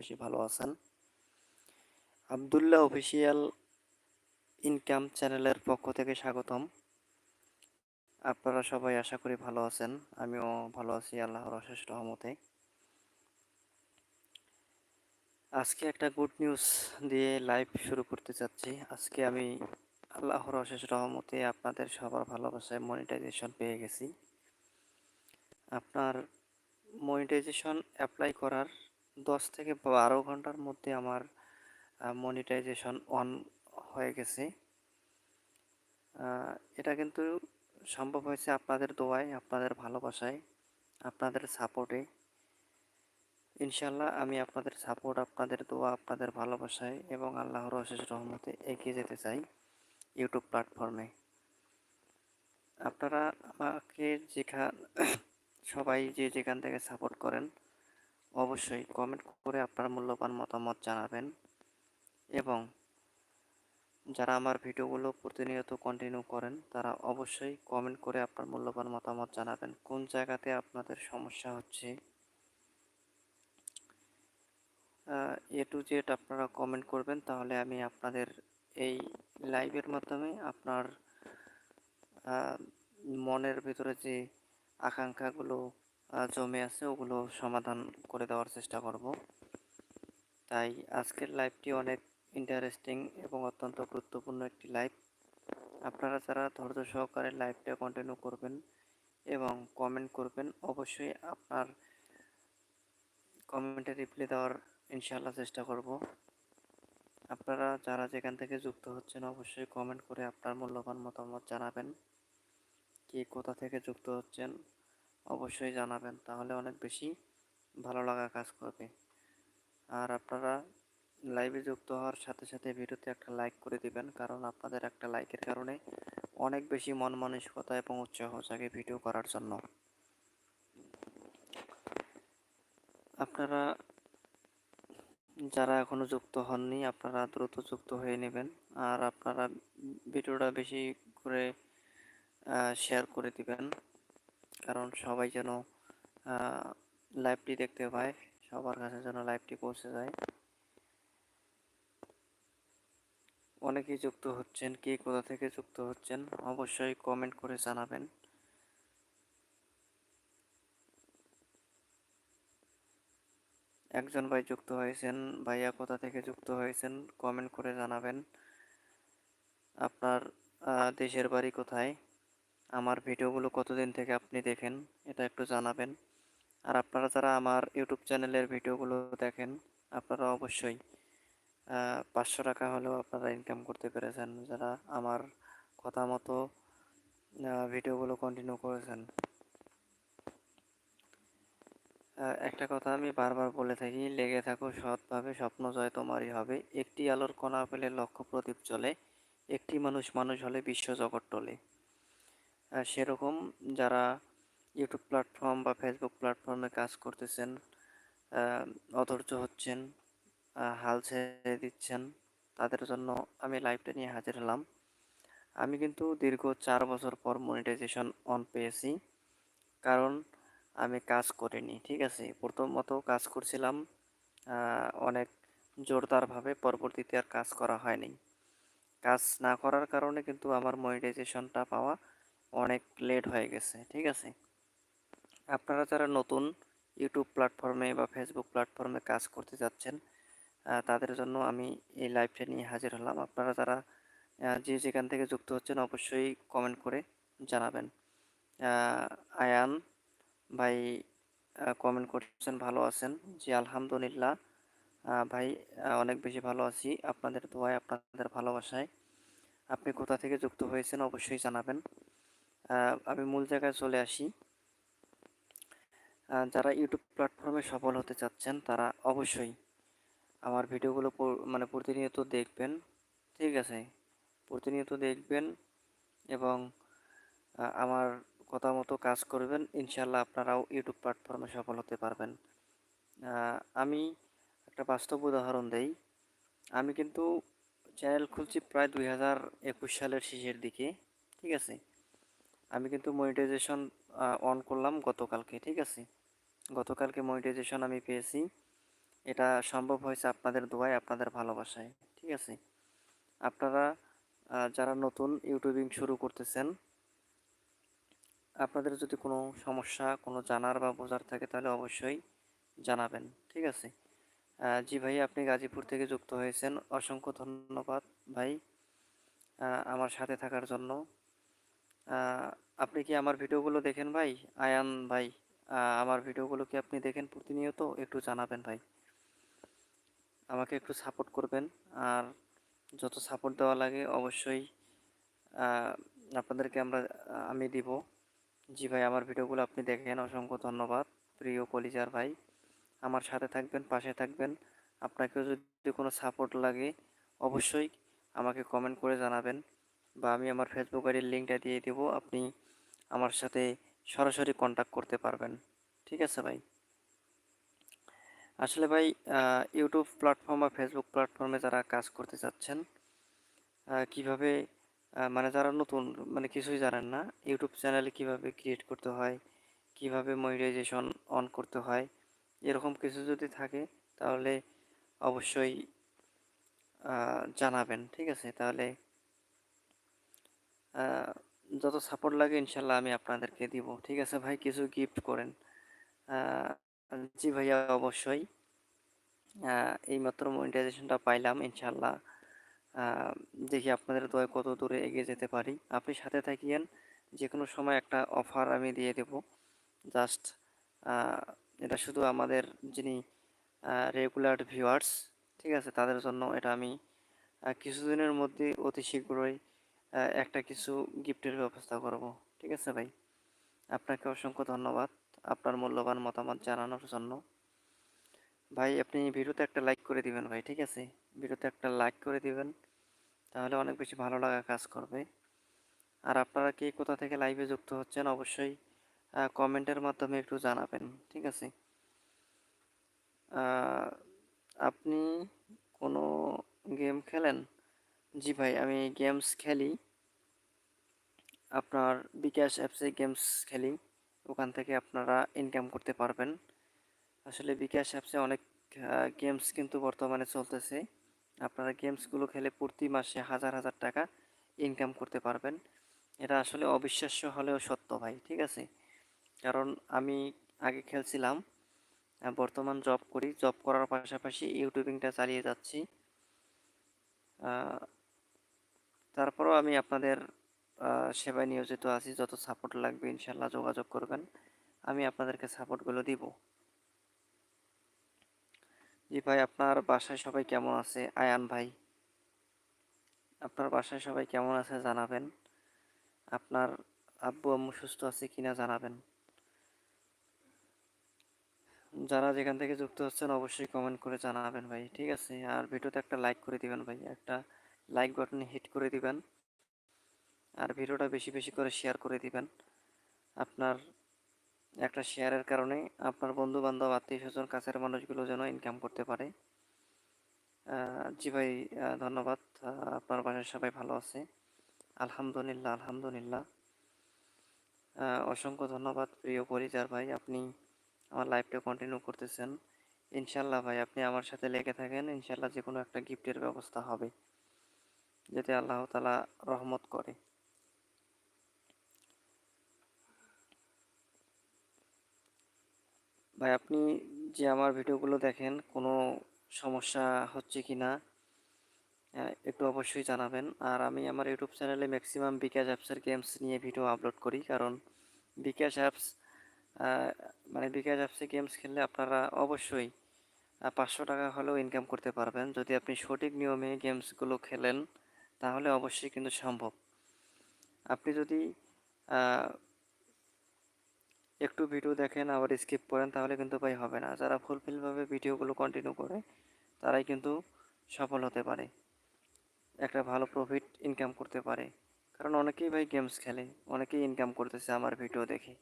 বেশি ভালো আছেন। আবদুল্লাহ অফিসিয়াল ইনকাম চ্যানেলের পক্ষ থেকে স্বাগতম। আপনারা সবাই আশা করি ভালো আছেন, আমিও ভালো আছি আল্লাহর অশেষ রহমতে। আজকে একটা গুড নিউজ দিয়ে লাইভ শুরু করতে চাচ্ছি। আজকে আমি আল্লাহর অশেষ রহমতে আপনাদের সবার ভালোবাসায় মনিটাইজেশন পেয়ে গেছি। আপনার মনিটাইজেশন অ্যাপ্লাই করার দশ থেকে বারো ঘণ্টার মধ্যে আমার মনিটাইজেশন অন হয়ে গেছে। এটা কিন্তু সম্ভব হয়েছে আপনাদের দোয়ায়, আপনাদের ভালোবাসায়, আপনাদের সাপোর্টে ইনশাল্লাহ আমি আপনাদের সাপোর্ট আপনাদের দোয়া, আপনাদের ভালোবাসায় এবং আল্লাহর অশেষ রহমতে এগিয়ে যেতে চাই ইউটিউব প্ল্যাটফর্মে আপনারা আমাকে যেখান, সবাই যে যেখান থেকে সাপোর্ট করেন অবশ্যই কমেন্ট করে আপনার মূল্যবান মতামত জানাবেন এবং যারা আমার ভিডিওগুলো প্রতিনিয়ত কন্টিনিউ করেন, তারা অবশ্যই কমেন্ট করে আপনার মূল্যবান মতামত জানাবেন। কোন জায়গাতে আপনাদের সমস্যা হচ্ছে? এ টু জেড আপনারা কমেন্ট করবেন, তাহলে আমি আপনাদের এই লাইভের মাধ্যমে আপনার মনের ভিতরে যে আকাঙ্ক্ষাগুলো জমে আছে, ওগুলো সমাধান করে দেওয়ার চেষ্টা করব। তাই আজকের লাইভটি অনেক ইন্টারেস্টিং এবং অত্যন্ত গুরুত্বপূর্ণ একটি লাইভ আপনারা যারা ধৈর্য সহকারে লাইভটা কন্টিনিউ করবেন এবং কমেন্ট করবেন, অবশ্যই আপনার কমেন্টে রিপ্লাই দেওয়ার ইনশাল্লাহ চেষ্টা করব। আপনারা যারা যেখান থেকে যুক্ত হচ্ছেন, অবশ্যই কমেন্ট করে আপনার মূল্যবান মতামত জানাবেন। কি কোথা থেকে যুক্ত হচ্ছেন অবশ্যই জানাবেন, তাহলে অনেক বেশি ভালো লাগা কাজ করবে। আর আপনারা লাইভে যুক্ত হওয়ার সাথে সাথে ভিডিওতে একটা লাইক করে দিবেন, কারণ আপনাদের একটা লাইকের কারণে অনেক বেশি মন মানসিকতা এবং উৎসাহ জাগে ভিডিও করার জন্য। আপনারা যারা এখনও যুক্ত হননি, আপনারা দ্রুত যুক্ত হয়ে নেবেন, আর আপনারা ভিডিওটা বেশি করে শেয়ার করে দিবেন। কারণ সবাই যেন লাইভটি দেখতে পায়, সবার কাছে যেন লাইভটি পৌঁছে যায়। অনেকেই যুক্ত হচ্ছেন, কে কোথা থেকে যুক্ত হচ্ছেন, অবশ্যই কমেন্ট করে জানাবেন। একজন ভাই যুক্ত হয়েছেন, ভাইয়া কোথা থেকে যুক্ত হয়েছেন কমেন্ট করে জানাবেন। আপনার দেশের বাড়ি কোথায়? আমার ভিডিওগুলো কতদিন থেকে আপনি দেখেন, এটা একটু জানাবেন। আর আপনারা যারা আমার ইউটিউব চ্যানেলের ভিডিওগুলো দেখেন, আপনারা অবশ্যই পাঁচশো টাকা হলেও আপনারা ইনকাম করতে পেরেছেন, যারা আমার কথা মতো ভিডিওগুলো কন্টিনিউ করেছেন। একটা কথা আমি বারবার বলে থাকি, লেগে থাকো, সৎভাবে, স্বপ্ন জয় তোমারই হবে। একটি আলোর কণা পেলে লক্ষ্য প্রদীপ চলে একটি মানুষ মানুষ হলে বিশ্ব জগৎ টলে। সেরকম যারা ইউটিউব প্ল্যাটফর্ম বা ফেসবুক প্ল্যাটফর্মে কাজ করতেছেন অধৈর্য হচ্ছেন হাল ছেড়ে দিচ্ছেন, তাদের জন্য আমি লাইভটা নিয়ে হাজির হলাম। আমি কিন্তু দীর্ঘ চার বছর পর মনিটাইজেশন অন পেয়েছি, কারণ আমি কাজ করিনি, ঠিক আছে? প্রথমত কাজ করছিলাম অনেক জোরদারভাবে পরবর্তীতে আর কাজ করা হয়নি। কাজ না করার কারণে কিন্তু আমার মনিটাইজেশনটা পাওয়া অনেক লেট হয়ে গেছে, ঠিক আছে? আপনারা যারা নতুন ইউটিউব প্ল্যাটফর্মে বা ফেসবুক প্ল্যাটফর্মে কাজ করতে যাচ্ছেন তাদের জন্য আমি এই লাইভটা নিয়ে হাজির হলাম। আপনারা যারা যে যেখান থেকে যুক্ত হচ্ছেন অবশ্যই কমেন্ট করে জানাবেন। আয়ান ভাই কমেন্ট করছেন, ভালো আছেন? জি, আলহামদুলিল্লাহ। ভাই অনেক বেশি ভালো আছি। আপনাদের দোয়ায়, আপনাদের ভালোবাসায়। আপনি কোথা থেকে যুক্ত হয়েছেন অবশ্যই জানাবেন। আমি মূল জায়গায় চলে আসি। যারা ইউটিউব প্ল্যাটফর্মে সফল হতে চাচ্ছেন, তারা অবশ্যই আমার ভিডিওগুলো মানে প্রতিনিয়ত দেখবেন, ঠিক আছে? প্রতিনিয়ত দেখবেন এবং আমার কথা মতো কাজ করবেন ইনশাল্লাহ আপনারাও ইউটিউব প্ল্যাটফর্মে সফল হতে পারবেন। আমি একটা বাস্তব উদাহরণ দেই। আমি কিন্তু চ্যানেল খুলছি প্রায় দুই হাজার একুশ সালের শেষের দিকে, ঠিক আছে? আমি কিন্তু মনিটাইজেশন অন করলাম গতকালকে, ঠিক আছে? গতকালকে মনিটাইজেশন আমি পেয়েছি। এটা সম্ভব হয়েছে আপনাদের দোয়ায়, আপনাদের ভালোবাসায়, ঠিক আছে? আপনারা যারা নতুন ইউটিউবিং শুরু করতেছেন, আপনাদের যদি কোনো সমস্যা, কোনো জানার বা বোঝার থাকে, তাহলে অবশ্যই জানাবেন, ঠিক আছে? জি ভাই, আপনি গাজীপুর থেকে যুক্ত হয়েছেন। অসংখ্য ধন্যবাদ ভাই আমার সাথে থাকার জন্য। আপনি কি আমার ভিডিওগুলো দেখেন ভাই? আয়ান ভাই আমার ভিডিওগুলো কি আপনি দেখেন প্রতিনিয়ত? একটু জানাবেন ভাই। আমাকে একটু সাপোর্ট করবেন। আর যত সাপোর্ট দেওয়া লাগে অবশ্যই আপনাদেরকে আমরা আমি দিব। জি ভাই, আমার ভিডিওগুলো আপনি দেখেন। অসংখ্য ধন্যবাদ। প্রিয় কলিজার ভাই, আমার সাথে থাকবেন, পাশে থাকবেন। আপনাকেও যদি কোনো সাপোর্ট লাগে, অবশ্যই আমাকে কমেন্ট করে জানাবেন। বা আমি আমার ফেসবুক আইডির লিঙ্কটা দিয়ে দেব, আপনি আমার সাথে সরাসরি কন্ট্যাক্ট করতে পারবেন। ঠিক আছে ভাই? আসলে ভাই ইউটিউব প্ল্যাটফর্ম বা ফেসবুক প্ল্যাটফর্মে যারা কাজ করতে চাচ্ছেন কীভাবে মানে যারা নতুন মানে কিছুই জানেন না ইউটিউব চ্যানেলে কীভাবে ক্রিয়েট করতে হয়, কীভাবে মনিটাইজেশন অন করতে হয়, এরকম কিছু যদি থাকে, তাহলে অবশ্যই জানাবেন। ঠিক আছে? তাহলে যত সাপোর্ট লাগে ইনশাল্লাহ আমি আপনাদেরকে দিব। ঠিক আছে ভাই? কিছু গিফট করেন। জি ভাইয়া অবশ্যই। আহ, এইমাত্র মনিটাইজেশনটা পাইলাম ইনশাল্লাহ। দেখি আপনাদের দয় কত দূরে এগিয়ে যেতে পারি। আপনি সাথে থাকিয়েন যে কোনো সময় একটা অফার আমি দিয়ে দেব। জাস্ট এটা শুধু আমাদের যিনি রেগুলার ভিউয়ার্স ঠিক আছে? তাদের জন্য এটা আমি কিছুদিনের মধ্যে অতি শীঘ্রই একটা কিছু গিফটের ব্যবস্থা করব। ঠিক আছে ভাই? আপনাকে অসংখ্য ধন্যবাদ আপনার মূল্যবান মতামত জানানোর জন্য। ভাই, আপনি ভিডিওতে একটা লাইক করে দিবেন ভাই, ঠিক আছে? ভিডিওতে একটা লাইক করে দিবেন, তাহলে অনেক বেশি ভালো লাগা কাজ করবে। আর আপনারা কে কোথা থেকে লাইভে যুক্ত হচ্ছেন অবশ্যই কমেন্টের মাধ্যমে একটু জানাবেন, ঠিক আছে? আপনি কোনো গেম খেলেন? জি ভাই, আমি গেমস খেলি। আপনার বিকাশ অ্যাপসে গেমস খেলি। ওখান থেকে আপনারা ইনকাম করতে পারবেন। আসলে বিকাশ অ্যাপসে অনেক গেমস কিন্তু বর্তমানে চলতেছে। আপনারা গেমসগুলো খেলে প্রতি মাসে হাজার হাজার টাকা ইনকাম করতে পারবেন। এটা আসলে অবিশ্বাস্য হলেও সত্য ভাই, ঠিক আছে? কারণ আমি আগে খেলছিলাম বর্তমান জব করি। জব করার পাশাপাশি ইউটিউবিংটা চালিয়ে যাচ্ছি। তারপরেও আমি আপনাদের সেবায় নিয়োজিত আছি, যত সাপোর্ট লাগবে ইনশাল্লাহ যোগাযোগ করবেন, আমি আপনাদেরকে সাপোর্টগুলো দিব। জি ভাই, আপনার বাসায় সবাই কেমন আছে? আয়ান ভাই, আপনার বাসায় সবাই কেমন আছে জানাবেন। আপনার আব্বু আম্মু সুস্থ আছে কিনা জানাবেন। যারা যেখান থেকে যুক্ত হচ্ছেন অবশ্যই কমেন্ট করে জানাবেন ভাই, ঠিক আছে? আর ভিডিওতে একটা লাইক করে দিবেন ভাই, একটা লাইক বাটনে হিট করে দিবেন, আর ভিডিওটা বেশি বেশি করে শেয়ার করে দিবেন। আপনার একটা শেয়ারের কারণে আপনার বন্ধু বান্ধব আত্মীয় স্বজন কাছের মানুষগুলো যেন ইনকাম করতে পারে। জি ভাই ধন্যবাদ। আপনার বাসায় সবাই ভালো আছে। আলহামদুলিল্লাহ আলহামদুলিল্লাহ। অসংখ্য ধন্যবাদ প্রিয় পরিচার ভাই, আপনি আমার লাইফটা কন্টিনিউ করতেছেন। ইনশাল্লাহ ভাই, আপনি আমার সাথে লেগে থাকেন। ইনশাল্লাহ যে কোনো একটা গিফটের ব্যবস্থা হবে। যাতে আল্লাহ তালা রহমত করে। ভাই, আপনি যে আমার ভিডিওগুলো দেখেন, কোনো সমস্যা হচ্ছে কি না একটু অবশ্যই জানাবেন। আর আমি আমার ইউটিউব চ্যানেলে ম্যাক্সিমাম বিকাশ অ্যাপসের গেমস নিয়ে ভিডিও আপলোড করি, কারণ বিকাশ অ্যাপস মানে বিকাশ অ্যাপসে গেমস খেললে আপনারা অবশ্যই পাঁচশো টাকা হলেও ইনকাম করতে পারবেন। যদি আপনি সঠিক নিয়মে গেমসগুলো খেলেন তাহলে অবশ্যই কিন্তু সম্ভব। আপনি যদি একটু ভিডিও দেখেন, আবার স্কিপ করেন, তাহলে কিন্তু ভাই হবে না। যারা ফুলফিলভাবে ভিডিওগুলো কন্টিনিউ করে, তারাই কিন্তু সফল হতে পারে। একটা ভালো প্রফিট ইনকাম করতে পারে। কারণ অনেকেই ভাই গেমস খেলে, অনেকেই ইনকাম করতেছে আমার ভিডিও দেখে।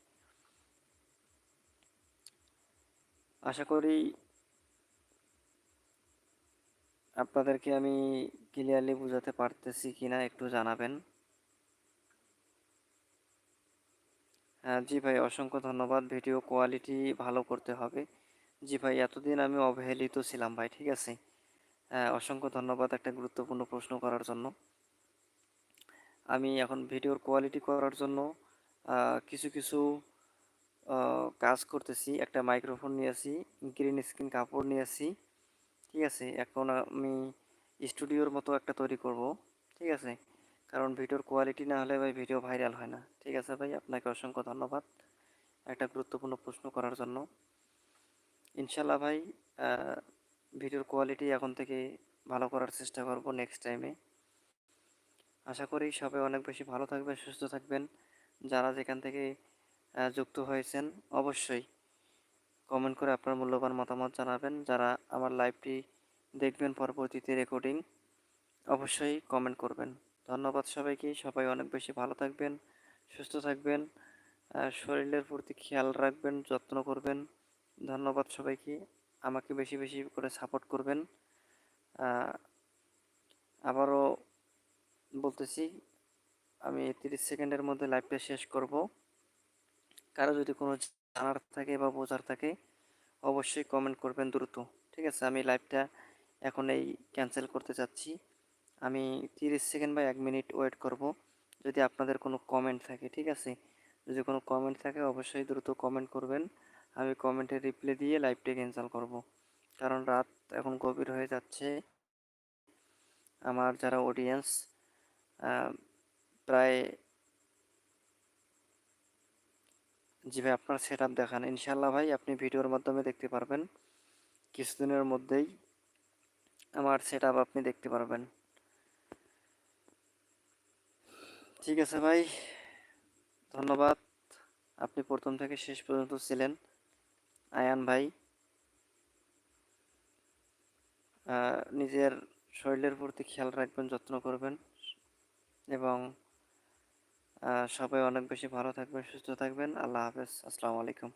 আশা করি আপনাদেরকে আমি ক্লিয়ারলি বোঝাতে পারতেছি কিনা একটু জানাবেন। হ্যাঁ জি ভাই, অসংখ্য ধন্যবাদ। ভিডিও কোয়ালিটি ভালো করতে হবে। জি ভাই, এতদিন আমি অবহেলিত ছিলাম ভাই, ঠিক আছে? হ্যাঁ অসংখ্য ধন্যবাদ একটা গুরুত্বপূর্ণ প্রশ্ন করার জন্য। আমি এখন ভিডিওর কোয়ালিটি করার জন্য কিছু কিছু কাজ করতেছি। একটা মাইক্রোফোন নিয়েছি গ্রিন স্ক্রিন কাপড় নিয়েছি ঠিক আছে, এখন আমি স্টুডিওর মতো একটা তৈরি করব, ঠিক আছে? কারণ ভিডিওর কোয়ালিটি না হলে ভাই ভিডিও ভাইরাল হয় না, ঠিক আছে ভাই? আপনাকে অসংখ্য ধন্যবাদ একটা গুরুত্বপূর্ণ প্রশ্ন করার জন্য। ইনশাল্লাহ ভাই ভিডিওর কোয়ালিটি এখন থেকে ভালো করার চেষ্টা করব নেক্সট টাইমে আশা করি সবাই অনেক বেশি ভালো থাকবেন, সুস্থ থাকবেন। যারা যেখান থেকে যুক্ত হয়েছেন, অবশ্যই। কমেন্ট করে আপনার মূল্যবান মতামত জানাবেন। যারা আমার লাইভটি দেখবেন পরবর্তীতে রেকর্ডিং অবশ্যই কমেন্ট করবেন। ধন্যবাদ সবাইকে, সবাই অনেক বেশি ভালো থাকবেন, সুস্থ থাকবেন শরীরের প্রতি খেয়াল রাখবেন, যত্ন করবেন। ধন্যবাদ সবাইকে, আমাকে বেশি বেশি করে সাপোর্ট করবেন। আবারও বলতেছি, আমি তিরিশ সেকেন্ডের মধ্যে লাইভটা শেষ করব। কারও যদি কোনো জানার থাকে বা বোঝার থাকে, অবশ্যই কমেন্ট করবেন দ্রুত। ঠিক আছে? আমি লাইভটা এখন এই ক্যান্সেল করতে চাচ্ছি। আমি তিরিশ সেকেন্ড বা এক মিনিট ওয়েট করব। যদি আপনাদের কোনো কমেন্ট থাকে, ঠিক আছে? যদি কোনো কমেন্ট থাকে, অবশ্যই দ্রুত কমেন্ট করবেন। আমি কমেন্টের রিপ্লাই দিয়ে লাইভটা ক্যান্সেল করব। কারণ রাত এখন গভীর হয়ে যাচ্ছে। আমার যারা অডিয়েন্স প্রায় জি ভাই, আপনার সেট আপ দেখান। ইনশাল্লাহ ভাই, আপনি ভিডিওর মাধ্যমে দেখতে পারবেন। কিছুদিনের মধ্যেই আমার সেট আপ আপনি দেখতে পারবেন। ঠিক আছে ভাই, ধন্যবাদ। আপনি প্রথম থেকে শেষ পর্যন্ত ছিলেন, আয়ান ভাই। নিজের শরীরের প্রতি খেয়াল রাখবেন, যত্ন করবেন এবং সবাই অনেক বেশি ভালো থাকবেন সুস্থ থাকবেন। আল্লাহ হাফেজ। আসসালামু আলাইকুম।